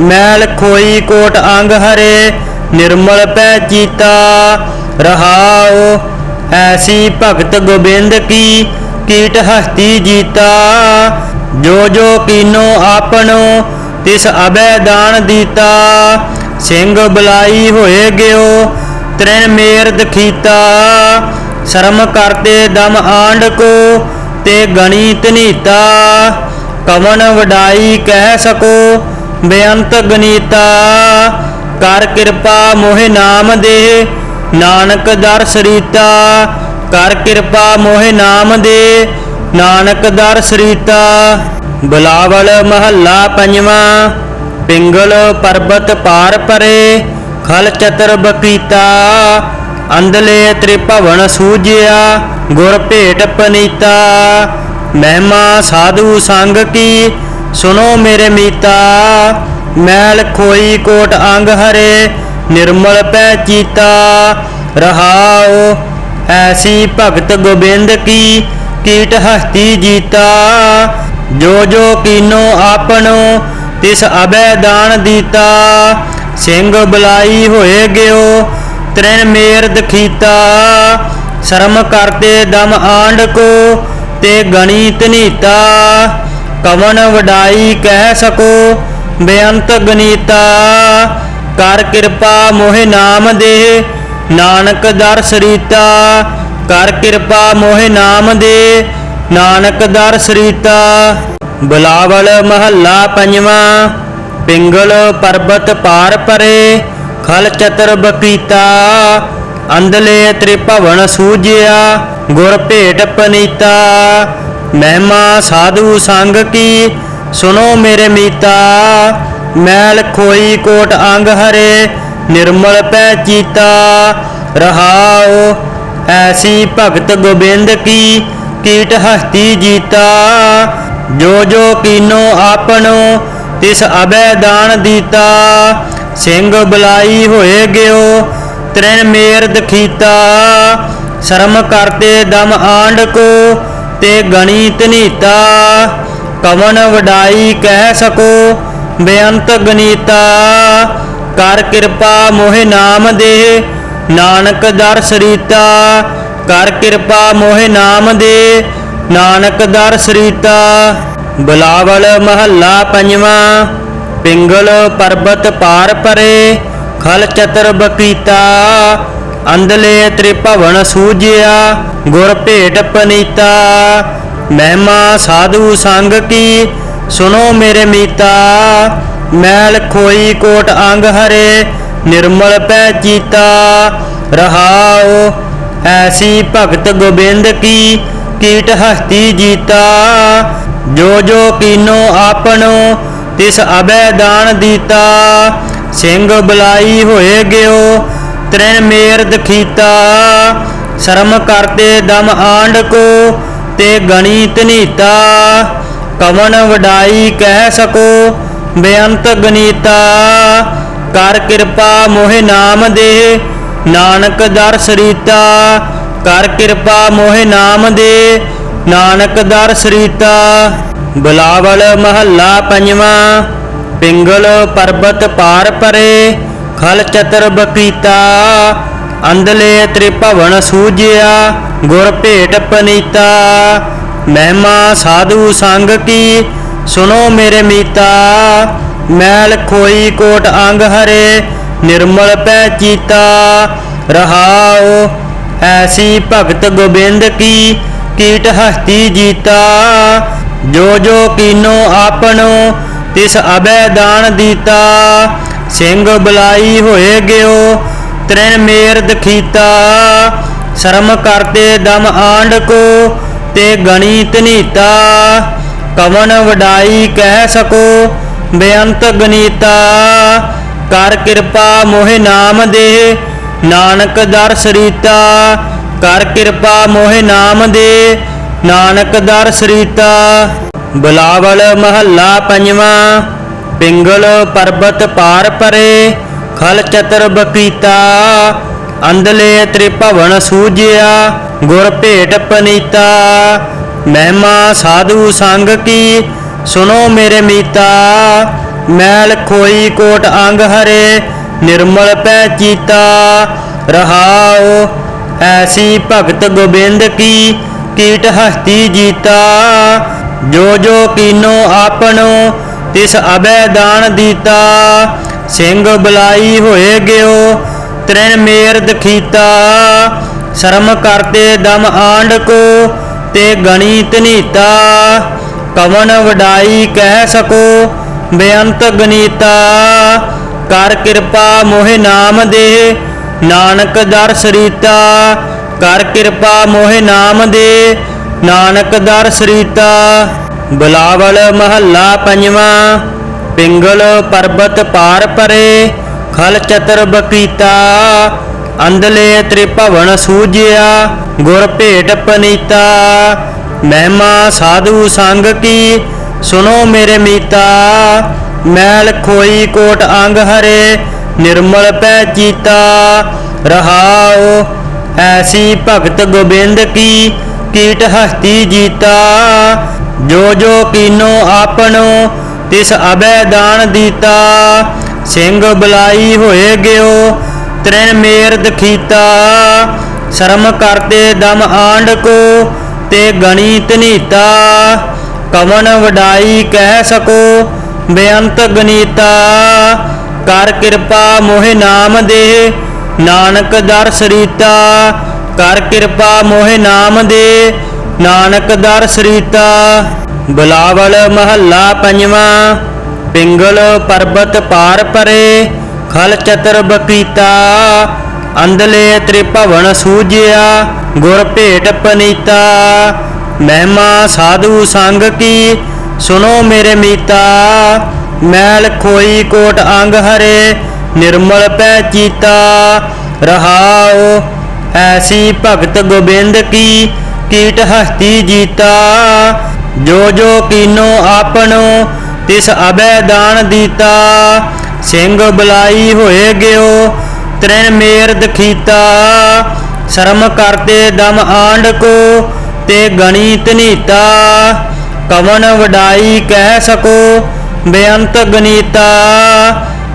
ਮੈਲ ਖੋਈ ਕੋਟ ਅੰਗ ਹਰੇ, ਨਿਰਮਲ ਪੈ ਚੀਤਾ। ਰਹਾਓ ਐਸੀ ਭਗਤ ਗੋਬਿੰਦ ਕੀ ਕੀਟ ਹਸਤੀ ਜੀਤਾ, ਜੋ ਜੋ ਕੀਨੋ ਆਪਣੋ, ਤਿਸ ਅਬੈ ਦਾਨ ਦੀਤਾ। ਸਿੰਘ ਬੁਲਾਈ ਹੋਏ ਗਿਓ, ਤ੍ਰਿਣ ਮੇਰ ਦਖੀਤਾ। ਸ਼ਰਮ ਕਰਤੇ ਦਮ ਆਂਡ ਕੋ, ਤੇ ਗਣੀ ਤਨੀਤਾ ਕਵਨ ਵਡਾਈ ਕਹਿ ਸਕੋ, ਬੇਅੰਤ ਗਨੀਤਾ। ਕਰ ਕਿਰਪਾ ਮੋਹਿ ਨਾਮ ਦੇ, ਨਾਨਕ ਦਰ ਸਰੀਤਾ ਕਰ ਕਿਰਪਾ ਮੋਹਿ ਨਾਮ ਦੇ, ਨਾਨਕ ਦਰ ਸਰੀਤਾ, ਬਲਾਵਲ ਮਹੱਲਾ ਪੰਜਵਾਂ, ਪਿੰਗਲ ਪਰਬਤ ਪਾਰ ਪਰੇ, ਖਲ ਚਤਰ ਬਕੀਤਾ ਅੰਧਲੇ ਤ੍ਰਿਭਵਨ ਸੂਜਿਆ, ਗੁਰ ਭੇਟ ਪਨੀਤਾ, ਮਹਿਮਾ ਸਾਧੂ ਸੰਗ ਕੀ ਸੁਨੋ ਮੇਰੇ ਮੀਤਾ, ਮੈਲ ਖੋਈ ਕੋਟ ਅੰਗ ਹਰੇ, ਨਿਰਮਲ ਪੈ ਚੀਤਾ ਰਹਾਓ ਐਸੀ ਭਗਤ ਗੋਬਿੰਦ ਕੀ ਕੀਟ ਹਸਤੀ ਜੀਤਾ? ਜੋ ਜੋ ਕੀਨੋ ਆਪਣੋ, ਤਿਸ ਅਬੈ ਦਾਨ ਦੀਤਾ। ਸਿੰਘ ਬੁਲਾਈ ਹੋਏ ਗਿਓ, ਤ੍ਰਿਣ ਮੇਰ ਦਖੀਤਾ। ਸ਼ਰਮ ਕਰਤੇ ਦਮ ਆਂਡ ਕੋ, ਤੇ ਗਣੀ ਤਨੀਤਾ ਕਵਨ ਵਡਾਈ ਕਹਿ ਸਕੋ, ਬੇਅੰਤ ਗਨੀਤਾ। ਕਰ ਕਿਰਪਾ ਮੋਹਿ ਨਾਮ ਦੇ ਨਾਨਕ ਦਰ ਸਰੀਤਾ, ਕਰ ਕਿਰਪਾ ਮੋਹਿ ਨਾਮ ਦੇ। ਨਾਨਕ ਦਰ ਸਰੀਤਾ, ਬਲਾਵਲ ਮਹੱਲਾ ਪੰਜਵਾਂ। ਪਿੰਗਲ ਪਰਬਤ ਪਾਰ ਪਰੇ, ਖਲ ਚਤਰ ਬਕੀਤਾ ਅੰਦਲੇ ਤ੍ਰਿਭਵਨ ਸੂਜਿਆ, ਗੁਰ ਭੇਟ ਪਨੀਤਾ। ਮਹਿਮਾ ਸਾਧੂ ਸੰਗ ਕੀ ਸੁਨੋ ਮੇਰੇ ਮੀਤਾ। ਮੈਲ ਖੋਈ ਕੋਟ ਅੰਗ ਹਰੇ ਨਿਰਮਲ ਪੈ ਚੀਤਾ, ਰਹਾਉ, ਐਸੀ ਭਗਤ ਗੋਬਿੰਦ ਕੀ ਕੀਟ ਹਸਤੀ ਜੀਤਾ। ਜੋ ਜੋ ਕੀਨੋ ਆਪਣੋ, ਤਿਸ ਅਬੈ ਦਾਨ ਦੀਤਾ। ਸਿੰਘ ਬੁਲਾਈ ਹੋਏ ਗਿਓ, ਤ੍ਰਿਣ ਮੇਰ ਦਖੀਤਾ ਸ਼ਰਮ ਕਰਤੇ ਦਮ ਆਂਡ ਕੋ, ਤੇ ਗਣੀ ਤਨੀਤਾ ਕਵਨ ਵਡਾਈ ਕਹਿ ਸਕੋ, ਬੇਅੰਤ ਗਨੀਤਾ। ਕਰ ਕਿਰਪਾ ਮੋਹਿ ਨਾਮ ਦੇ, ਨਾਨਕ ਦਰ ਸਰੀਤਾ। ਕਰ ਕਿਰਪਾ ਮੋਹਿ ਨਾਮ ਦੇ, ਨਾਨਕ ਦਰ ਸਰੀਤਾ। ਬਲਾਵਲ ਮਹੱਲਾ ਪੰਜਵਾਂ, ਪਿੰਗਲ ਪਰਬਤ ਪਾਰ ਪਰੇ, ਖਲ ਚਤਰ ਬਕੀਤਾ ਅੰਦਲੇ ਤ੍ਰਿਭਵਨ ਸੂਜਿਆ, ਗੁਰ ਭੇਟ ਪਨੀਤਾ। ਮਹਿਮਾ ਸਾਧੂ ਸੰਗ ਕੀ ਸੁਨੋ ਮੇਰੇ ਮੀਤਾ। ਮੈਲ ਖੋਈ ਕੋਟ ਅੰਗ ਹਰੇ, ਨਿਰਮਲ ਪੈ ਚੀਤਾ। ਰਹਾਉ ਐਸੀ ਭਗਤ ਗੋਬਿੰਦ ਕੀ, ਕੀਟ ਹਸਤੀ ਜੀਤਾ। ਜੋ ਜੋ ਕੀਨੋ ਆਪਣੋ, ਤਿਸ ਅਬੈ ਦਾਨ ਦੀਤਾ। ਸਿੰਘ ਬੁਲਾਈ ਹੋਏ ਗਿਓ, ਤ੍ਰਿਣ ਮੇਰ ਦਖੀਤਾ। ਸ਼ਰਮ ਕਰਤੇ ਦਮ ਆਂਡ ਕੋ, ਤੇ ਗਣੀ ਤਨੀਤਾ ਕਵਨ ਵਡਾਈ ਕਹਿ ਸਕੋ ਬੇਅੰਤ ਗਨੀਤਾ, ਕਰ ਕਿਰਪਾ ਮੋਹਿ ਨਾਮ ਦੇ, ਨਾਨਕ ਦਰ ਸਰੀਤਾ, ਕਰ ਕਿਰਪਾ ਮੋਹਿ ਨਾਮ ਦੇ, ਨਾਨਕ ਦਰ ਸਰੀਤਾ। ਬਲਾਵਲ ਮਹੱਲਾ ਪੰਜਵਾਂ, ਪਿੰਗਲ ਪਰਬਤ ਪਾਰ ਪਰੇ, ਖਲ ਚਤਰ ਬਕੀਤਾ ਅੰਦਲੇ ਤ੍ਰਿਭਵਨ ਸੂਜਿਆ, ਗੁਰ ਭੇਟ ਪਨੀਤਾ। ਮਹਿਮਾ ਸਾਧੂ ਸੰਗ ਕੀ ਸੁਨੋ ਮੇਰੇ ਮੀਤਾ, ਮੈਲ ਖੋਈ ਕੋਟ ਅੰਗ ਹਰੇ, ਨਿਰਮਲ ਪੈ ਚੀਤਾ। ਰਹਾਉ ਐਸੀ ਭਗਤ ਗੋਬਿੰਦ ਕੀ, ਕੀਟ ਹਸਤੀ ਜੀਤਾ। ਜੋ ਜੋ ਕੀਨੋ ਆਪਣੋ, ਤਿਸ ਅਬੈ ਦਾਨ ਦੀਤਾ। ਸਿੰਘ ਬੁਲਾਈ ਹੋਏ ਗਿਓ, ਤ੍ਰਿਣ ਮੇਰ ਦਖੀਤਾ। ਸ਼ਰਮ ਕਰਤੇ ਦਮ ਆਂਡ ਕੋ, ਤੇ ਗਣੀ ਤਨੀਤਾ ਕਵਨ ਵਡਾਈ ਕਹਿ ਸਕੋ, ਬੇਅੰਤ ਗਨੀਤਾ। ਕਰ ਕਿਰਪਾ ਮੋਹਿ ਨਾਮ ਦੇ, ਨਾਨਕ ਦਰ ਸਰੀਤਾ। ਕਰ ਕਿਰਪਾ ਮੋਹਿ ਨਾਮ ਦੇ, ਨਾਨਕ ਦਰ ਸਰੀਤਾ। ਬਲਾਵਲ ਮਹੱਲਾ ਪੰਜਵਾਂ, ਪਿੰਗਲ ਪਰਬਤ ਪਾਰ ਪਰੇ, ਖਲ ਚਤਰ ਬਕੀਤਾ ਅੰਧਲੇ ਤ੍ਰਿਭਵਨ ਸੂਜਿਆ, ਗੁਰ ਭੇਟ ਪਨੀਤਾ। ਮਹਿਮਾ ਸਾਧੂ ਸੰਗ ਕੀ? ਸੁਨੋ ਮੇਰੇ ਮੀਤਾ, ਮੈਲ ਖੋਈ ਕੋਟ ਅੰਗ ਹਰੇ, ਨਿਰਮਲ ਪੈ ਚੀਤਾ। ਰਹਾਉ ਐਸੀ ਭਗਤ ਗੋਬਿੰਦ ਕੀ? ਕੀਟ ਹਸਤੀ ਜੀਤਾ। ਜੋ ਜੋ ਕੀਨੋ ਆਪਣੋ, ਤਿਸ ਅਬੈ ਦਾਨ ਦੀਤਾ। ਸਿੰਘ ਬੁਲਾਈ ਹੋਏ ਗਿਓ, ਤ੍ਰਿਣ ਮੇਰ ਦਖੀਤਾ। ਸ਼ਰਮ ਕਰਤੇ ਦਮ ਆਂਡ ਕੋ ਤੇ ਗਣਿਤ ਨੀਤਾ ਕਵਨ ਵਡਾਈ ਕਹਿ ਸਕੋ, ਬੇਅੰਤ ਗਨੀਤਾ ਕਰ ਕਿਰਪਾ ਮੋਹਿ ਨਾਮ ਦੇ, ਨਾਨਕ ਦਰ ਸਰੀਤਾ। ਕਰ ਕਿਰਪਾ ਮੋਹਿ ਨਾਮ ਦੇ, ਨਾਨਕ ਦਰ ਸਰੀਤਾ। ਬਲਾਵਲ ਮਹੱਲਾ ਪੰਜਵਾਂ, ਪਿੰਗਲ ਪਰਬਤ ਪਾਰ ਪਰੇ, ਖਲ ਚਤਰ ਬਕੀਤਾ ਅੰਧਲੇ ਤ੍ਰਿਭਵਨ ਸੂਜਿਆ। ਗੁਰ ਭੇਟ ਪਨੀਤਾ, ਮਹਿਮਾ ਸਾਧੂ ਸੰਗ ਕੀ ਸੁਨੋ ਮੇਰੇ ਮੀਤਾ। ਮੈਲ ਖੋਈ ਕੋਟ ਅੰਗ ਹਰੇ, ਨਿਰਮਲ ਪੈ ਚੀਤਾ। ਰਹਾਉ ਐਸੀ ਭਗਤ ਗੋਬਿੰਦ ਕੀ, ਕੀਟ ਹਸਤੀ ਜੀਤਾ। ਜੋ ਜੋ ਕੀਨੋ ਆਪਣੋ, ਤਿਸ ਅਬੈ ਦਾਨ ਦੀਤਾ। ਸਿੰਘ ਬੁਲਾਈ ਹੋਏ ਗਿਓ, ਤ੍ਰਿਣ ਮੇਰ ਦਖੀਤਾ ਸ਼ਰਮ ਕਰਤੇ ਦਮ ਆਂਡ ਕੋ ਤੇ ਗਣੀ ਤਨੀਤਾ ਕਵਨ ਵਡਾਈ ਕਹਿ ਸਕੋ, ਬੇਅੰਤ ਗਨੀਤਾ, ਕਰ ਕਿਰਪਾ ਮੋਹਿ ਨਾਮ ਦੇ, ਨਾਨਕ ਦਰ ਸਰੀਤਾ, ਕਰ ਕਿਰਪਾ ਮੋਹਿ ਨਾਮ ਦੇ, ਨਾਨਕ ਦਰ ਸਰੀਤਾ। ਬਲਾਵਲ ਮਹੱਲਾ ਪੰਜਵਾਂ, ਪਿੰਗਲ ਪਰਬਤ ਪਾਰ ਪਰੇ, ਖਲ ਚਤਰ ਬਕੀਤਾ ਅੰਧਲੇ ਤ੍ਰਿਭਵਨ ਸੂਜਿਆ ਗੁਰ ਭੇਟ ਪਨੀਤਾ। ਮਹਿਮਾ ਸਾਧੂ ਸੰਗ ਕੀ ਸੁਨੋ ਮੇਰੇ ਮੀਤਾ। ਮੈਲ ਖੋਈ ਕੋਟ ਅੰਗ ਹਰੇ, ਨਿਰਮਲ ਪੈ ਚੀਤਾ। ਰਹਾਉ ਐਸੀ ਭਗਤ ਗੋਬਿੰਦ ਕੀ, ਕੀਟ ਹਸਤੀ ਜੀਤਾ। ਜੋ ਜੋ ਕੀਨੋ ਆਪਣੋ, ਤਿਸ ਅਬੈ ਦਾਨ ਦੀਤਾ। ਸਿੰਘ ਬੁਲਾਈ ਹੋਏ ਗਿਓ ਤ੍ਰਿਣ ਮੇਰ ਦਖੀਤਾ, ਸ਼ਰਮ ਕਰਤੇ ਦਮ ਆਂਡ ਕੋ ਤੇ ਗਣੀ ਤਨੀਤਾ ਕਵਨ ਵਡਾਈ ਕਹਿ ਸਕੋ, ਬੇਅੰਤ ਗਨੀਤਾ,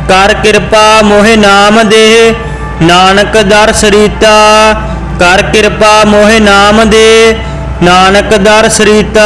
ਕਰ ਕਿਰਪਾ ਮੋਹਿ ਨਾਮ ਦੇ, ਨਾਨਕ ਦਰ ਸਰੀਤਾ ਕਰ ਕਿਰਪਾ ਮੋਹਿ ਨਾਮ ਦੇ, ਨਾਨਕ ਦਰ ਸਰੀਤਾ